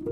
Hi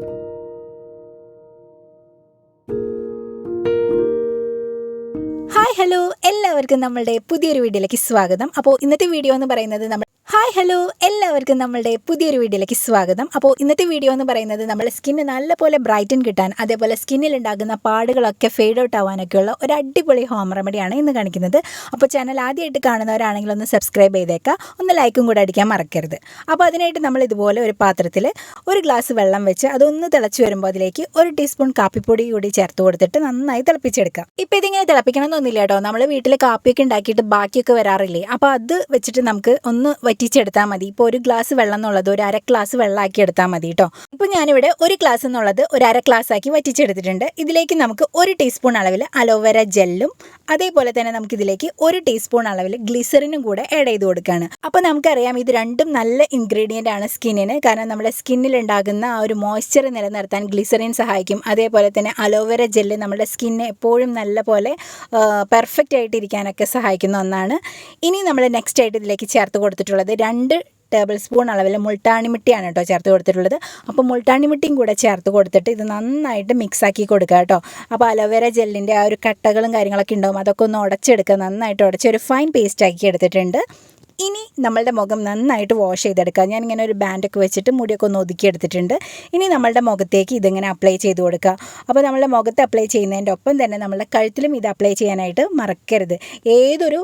hello എല്ലാവർക്കും നമ്മളുടെ പുതിയൊരു വീഡിയോയിലേക്ക് സ്വാഗതം. അപ്പോൾ ഇന്നത്തെ വീഡിയോ എന്ന് പറയുന്നത് നമ്മൾ ഹായ് ഹലോ എല്ലാവർക്കും നമ്മളുടെ പുതിയൊരു വീഡിയോയിലേക്ക് സ്വാഗതം. അപ്പോൾ ഇന്നത്തെ വീഡിയോ എന്ന് പറയുന്നത് നമ്മുടെ സ്കിന്ന് നല്ലപോലെ ബ്രൈറ്റൻ കിട്ടാൻ അതേപോലെ സ്കിന്നിൽ ഉണ്ടാകുന്ന പാടുകളൊക്കെ ഫെയ്ഡ് ഔട്ട് ആവാനൊക്കെയുള്ള ഒരു അടിപൊളി ഹോം റെമഡിയാണ് ഇന്ന് കാണിക്കുന്നത്. അപ്പോൾ ചാനൽ ആദ്യമായിട്ട് കാണുന്നവരാണെങ്കിൽ ഒന്ന് സബ്സ്ക്രൈബ് ചെയ്തേക്കാം. ഒന്ന് ലൈക്കും കൂടെ അടിക്കാൻ മറക്കരുത്. അപ്പോൾ അതിനായിട്ട് നമ്മൾ ഇതുപോലെ ഒരു പാത്രത്തിൽ ഒരു ഗ്ലാസ് വെള്ളം വെച്ച് അതൊന്ന് തിളച്ച് വരുമ്പോൾ അതിലേക്ക് ഒരു ടീസ്പൂൺ കാപ്പിപ്പൊടി കൂടി ചേർത്ത് കൊടുത്തിട്ട് നന്നായി തിളപ്പിച്ചെടുക്കാം. ഇപ്പോൾ ഇതിങ്ങനെ തിളപ്പിക്കണം എന്നൊന്നുമില്ല കേട്ടോ. നമ്മൾ വീട്ടിൽ കാപ്പിയൊക്കെ ഉണ്ടാക്കിയിട്ട് ബാക്കിയൊക്കെ വരാറില്ലേ? അപ്പോൾ അത് വെച്ചിട്ട് നമുക്ക് ഒന്ന് വറ്റിച്ചെടുത്താൽ മതി. ഇപ്പോൾ ഒരു ഗ്ലാസ് വെള്ളം എന്നുള്ളത് ഒരു അര ഗ്ലാസ് വെള്ളമാക്കി എടുത്താൽ മതി കേട്ടോ ഇപ്പോൾ ഞാനിവിടെ ഒരു ഗ്ലാസ് എന്നുള്ളത് ഒരു അര ഗ്ലാസ് ആക്കി വറ്റിച്ചെടുത്തിട്ടുണ്ട്. ഇതിലേക്ക് നമുക്ക് ഒരു ടീസ്പൂൺ അളവിൽ അലോവേര ജെല്ലും അതേപോലെ തന്നെ നമുക്ക് ഇതിലേക്ക് ഒരു ടീസ്പൂൺ അളവിൽ ഗ്ലിസറിനും കൂടെ ആഡ് ചെയ്ത് കൊടുക്കുകയാണ് അപ്പോൾ നമുക്കറിയാം ഇത് രണ്ടും നല്ല ഇൻഗ്രീഡിയന്റ് ആണ് സ്കിന്നിന്. കാരണം നമ്മുടെ സ്കിന്നിൽ ഉണ്ടാകുന്ന ആ ഒരു മോയ്സ്ചർ നിലനിർത്താൻ ഗ്ലിസറിൻ സഹായിക്കും. അതേപോലെ തന്നെ അലോവേര ജെല്ല് നമ്മുടെ സ്കിന്നെ എപ്പോഴും നല്ല പോലെ പെർഫെക്റ്റ് ആയിട്ടിരിക്കാനൊക്കെ സഹായിക്കുന്ന ഒന്നാണ്. ഇനി നമ്മൾ നെക്സ്റ്റ് ആയിട്ട് ഇതിലേക്ക് ചേർത്ത് കൊടുത്തിട്ടുള്ളത് രണ്ട് ടേബിൾ സ്പൂൺ അളവിൽ മുൾട്ടാണിമിട്ടിയാണ് കേട്ടോ ചേർത്ത് കൊടുത്തിട്ടുള്ളത്. അപ്പോൾ മുൾട്ടാണിമിട്ടിയും കൂടെ ചേർത്ത് കൊടുത്തിട്ട് ഇത് നന്നായിട്ട് മിക്സാക്കി കൊടുക്കുക കേട്ടോ. അപ്പോൾ അലോവേര ജെല്ലിന്റെ ആ ഒരു കട്ടകളും കാര്യങ്ങളൊക്കെ ഉണ്ടാവും. അതൊക്കെ ഒന്ന് ഉടച്ചെടുക്കുക. നന്നായിട്ട് ഉടച്ച് ഒരു ഫൈൻ പേസ്റ്റ് ആക്കി എടുത്തിട്ടുണ്ട്. ഇനി നമ്മളുടെ മുഖം നന്നായിട്ട് വാഷ് ചെയ്തെടുക്കുക. ഞാൻ ഇങ്ങനെ ഒരു ബാൻഡൊക്കെ വെച്ചിട്ട് മുടിയൊക്കെ ഒന്ന് ഒതുക്കി എടുത്തിട്ടുണ്ട്. ഇനി നമ്മളുടെ മുഖത്തേക്ക് ഇതിങ്ങനെ അപ്ലൈ ചെയ്ത് കൊടുക്കുക. അപ്പോൾ നമ്മളുടെ മുഖത്ത് അപ്ലൈ ചെയ്യുന്നതിന്റെ ഒപ്പം തന്നെ നമ്മളുടെ കഴുത്തിലും ഇത് അപ്ലൈ ചെയ്യാനായിട്ട് മറക്കരുത്. ഏതൊരു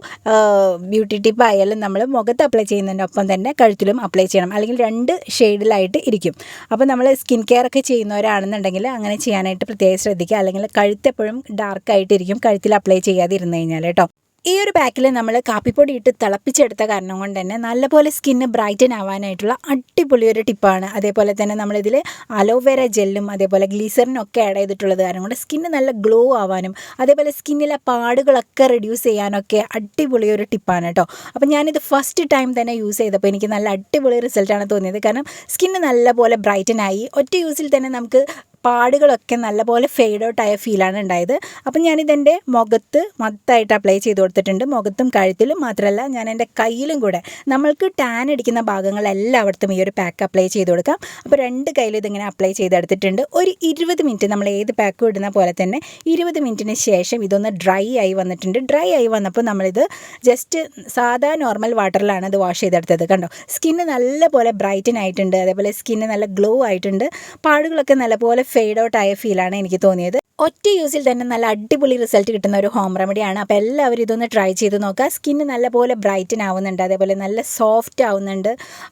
ബ്യൂട്ടി ടിപ്പ് ആയാലും നമ്മൾ മുഖത്ത് അപ്ലൈ ചെയ്യുന്നതിന്റെ ഒപ്പം തന്നെ കഴുത്തിലും അപ്ലൈ ചെയ്യണം. അല്ലെങ്കിൽ രണ്ട് ഷെയ്ഡിലായിട്ട് ഇരിക്കും. അപ്പോൾ നമ്മൾ സ്കിൻ കെയർ ഒക്കെ ചെയ്യുന്നവരാണെന്നുണ്ടെങ്കിൽ അങ്ങനെ ചെയ്യാനായിട്ട് പ്രത്യേകം ശ്രദ്ധിക്കുക. അല്ലെങ്കിൽ കഴുത്തെപ്പോഴും ഡാർക്കായിട്ടിരിക്കും കഴുത്തിൽ അപ്ലൈ ചെയ്യാതിരുന്നു കഴിഞ്ഞാൽ കേട്ടോ. ഈ ഒരു പാക്കിൽ നമ്മൾ കാപ്പിപ്പൊടി ഇട്ട് തിളപ്പിച്ചെടുത്ത കാരണം കൊണ്ട് തന്നെ നല്ലപോലെ സ്കിന്ന് ബ്രൈറ്റൻ ആവാനായിട്ടുള്ള അടിപൊളി ഒരു ടിപ്പാണ്. അതേപോലെ തന്നെ നമ്മളിതിൽ അലോവേര ജെല്ലും അതേപോലെ ഗ്ലീസറിനും ഒക്കെ ആഡ് ചെയ്തിട്ടുള്ളത് കാരണം കൊണ്ട് സ്കിന്ന് നല്ല ഗ്ലോ ആവാനും അതേപോലെ സ്കിന്നിലെ പാടുകളൊക്കെ റെഡ്യൂസ് ചെയ്യാനൊക്കെ അടിപൊളി ഒരു ടിപ്പാണ് കേട്ടോ അപ്പോൾ ഞാനിത് ഫസ്റ്റ് ടൈം തന്നെ യൂസ് ചെയ്തപ്പോൾ എനിക്ക് നല്ല അടിപൊളി റിസൾട്ടാണ് തോന്നിയത്. കാരണം സ്കിന്ന് നല്ലപോലെ ബ്രൈറ്റൻ ആയി. ഒറ്റ യൂസിൽ തന്നെ നമുക്ക് പാടുകളൊക്കെ നല്ലപോലെ ഫെയ്ഡ് ഔട്ട് ആയ ഫീലാണ് ഉണ്ടായത്. അപ്പം ഞാനിതെന്റെ മുഖത്ത് മൊത്തമായിട്ട് അപ്ലൈ ചെയ്ത് കൊടുത്തിട്ടുണ്ട്. മുഖത്തും കഴുത്തിലും മാത്രമല്ല ഞാൻ എന്റെ കയ്യിലും കൂടെ നമ്മൾക്ക് ടാൻ അടിക്കുന്ന ഭാഗങ്ങളെല്ലാം ഭാഗങ്ങളെല്ലായിടത്തും ഈ ഒരു പാക്ക് അപ്ലൈ ചെയ്ത് കൊടുക്കാം. അപ്പോൾ രണ്ട് കയ്യിൽ ഇതിങ്ങനെ അപ്ലൈ ചെയ്തെടുത്തിട്ടുണ്ട് ഒരു ഇരുപത് മിനിറ്റ് നമ്മൾ ഏത് പാക്ക് ഇടുന്ന പോലെ തന്നെ ഇരുപത് മിനിറ്റിന് ശേഷം ഇതൊന്ന് ഡ്രൈ ആയി വന്നിട്ടുണ്ട്. ഡ്രൈ ആയി വന്നപ്പോൾ നമ്മളിത് ജസ്റ്റ് സാധാ നോർമൽ വാട്ടറിലാണ് ഇത് വാഷ് ചെയ്തെടുത്തത് കണ്ടോ? സ്കിന്ന് നല്ലപോലെ ബ്രൈറ്റൻ ആയിട്ടുണ്ട്. അതേപോലെ സ്കിന്ന് നല്ല ഗ്ലോ ആയിട്ടുണ്ട്. പാടുകളൊക്കെ നല്ലപോലെ ഫെയ്ഡ് ഔട്ട് ആയ ഫീലാണ് എനിക്ക് തോന്നിയത്. ഒറ്റ യൂസിൽ തന്നെ നല്ല അടിപൊളി റിസൾട്ട് കിട്ടുന്ന ഒരു ഹോം റെമഡിയാണ് അപ്പോൾ എല്ലാവരും ഇതൊന്ന് ട്രൈ ചെയ്ത് നോക്കുക. സ്കിന്ന് നല്ലപോലെ ബ്രൈറ്റൻ ആവുന്നുണ്ട്. അതേപോലെ നല്ല സോഫ്റ്റ് ആവുന്നുണ്ട്.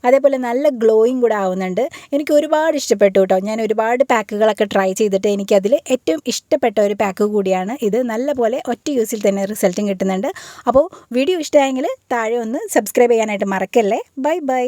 അതേപോലെ നല്ല ഗ്ലോയിങ് കൂടെ ആവുന്നുണ്ട്. എനിക്ക് ഒരുപാട് ഇഷ്ടപ്പെട്ടു കേട്ടോ. ഞാൻ ഒരുപാട് പാക്കുകളൊക്കെ ട്രൈ ചെയ്തിട്ട് എനിക്കതിൽ ഏറ്റവും ഇഷ്ടപ്പെട്ട ഒരു പാക്ക് കൂടിയാണ് ഇത്. നല്ലപോലെ ഒറ്റ യൂസിൽ തന്നെ റിസൾട്ടും കിട്ടുന്നുണ്ട്. അപ്പോൾ വീഡിയോ ഇഷ്ടമായെങ്കിൽ താഴെ ഒന്ന് സബ്സ്ക്രൈബ് ചെയ്യാനായിട്ട് മറക്കല്ലേ. Bye bye